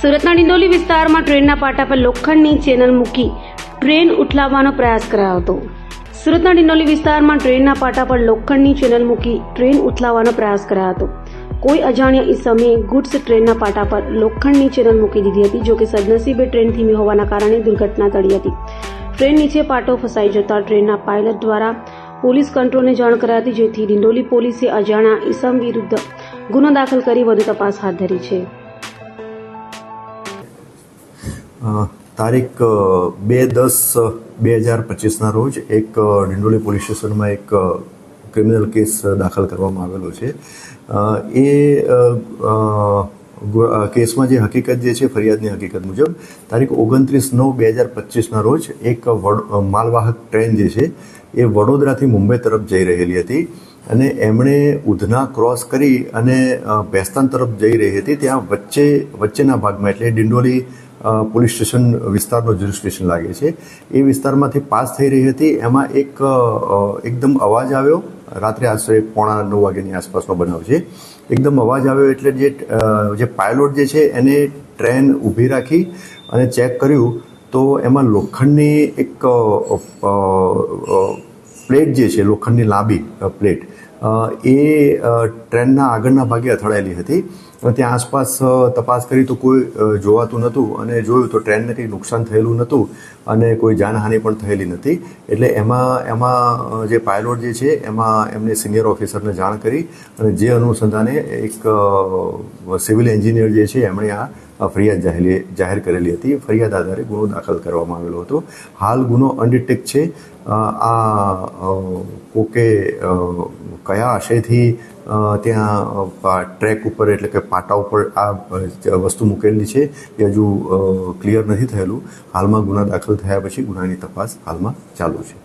સુરતના ડિંડોલી વિસ્તારમાં ટ્રેનના પાટા પર લોખંડની ચેનલ મૂકી ટ્રેન ઉઠલાવવાનો પ્રયાસ કરાયો હતો. સુરતના ડિંડોલી વિસ્તારમાં ટ્રેનના પાટા પર લોખંડની ચેનલ મૂકી ટ્રેન ઉથલાવવાનો પ્રયાસ કરાયો હતો. કોઈ અજાણ્યા ઈસમે ગુડ્સ ટ્રેનના પાટા પર લોખંડની ચેનલ મૂકી દીધી હતી, જો કે સદનસીબે ટ્રેન ધીમી હોવાના કારણે દુર્ઘટના ટળી હતી. ટ્રેન નીચે પાટો ફસાઈ જતા ટ્રેનના પાયલટ દ્વારા પોલીસ કંટ્રોલને જાણ કરાતી જેથી ડિંડોલી પોલીસે અજાણા ઇસમ વિરુદ્ધ ગુનો દાખલ કરી વધુ તપાસ હાથ ધરી છે. તારીખ બે દસ બે હજાર પચીસના રોજ એક ડિંડોલી પોલીસ સ્ટેશનમાં એક ક્રિમિનલ કેસ દાખલ કરવામાં આવેલો છે. એ કેસમાં જે હકીકત જે છે, ફરિયાદની હકીકત મુજબ, તારીખ ઓગણત્રીસ નવ બે હજાર પચીસના રોજ એક માલવાહક ટ્રેન જે છે, એ વડોદરાથી મુંબઈ તરફ જઈ રહેલી હતી. અને એમણે ઉધના ક્રોસ કરી અને ભેસ્તાન તરફ જઈ રહી હતી. ત્યાં વચ્ચે, વચ્ચેના ભાગમાં એટલે ડિંડોલી પોલીસ સ્ટેશન વિસ્તારનો જ્યુરિસ્ડિક્શન લાગે છે. એ વિસ્તારમાંથી પાસ થઈ રહી હતી. એમાં એક એકદમ અવાજ આવ્યો. રાત્રે આશરે પોણા નવ વાગ્યાની આસપાસનો બનાવ છે. એકદમ અવાજ આવ્યો એટલે જે જે પાયલોટ જે છે એને ટ્રેન ઊભી રાખી અને ચેક કર્યું તો એમાં લોખંડની એક પ્લેટ જે છે, લોખંડની લાંબી પ્લેટ એ ટ્રેનના આગળના ભાગે અથડાયેલી હતી. ત્યાં આસપાસ તપાસ કરી તો કોઈ જોવાતું નહોતું અને જોયું તો ટ્રેનને કંઈ નુકસાન થયેલું નહોતું અને કોઈ જાનહાનિ પણ થયેલી નથી એટલે એમાં એમાં જે પાયલોટ જે છે, એમાં એમને સિનિયર ઓફિસરને જાણ કરી અને જે અનુસંધાને એક સિવિલ એન્જિનિયર જે છે, એમણે આ ફરિયાદ જાહેર કરેલી હતી. ફરિયાદ આધારે ગુનો દાખલ કરવામાં આવેલો હતો. હાલ ગુનો અનડિટેક છે. આ કોકે કયા આશયથી ત્યાં ટ્રેક ઉપર એટલે કે પાટા ઉપર આ વસ્તુ મૂકેલી છે એ હજુ ક્લિયર નથી થયેલું. હાલમાં ગુના દાખલ થયા પછી ગુનાની તપાસ હાલમાં ચાલુ છે.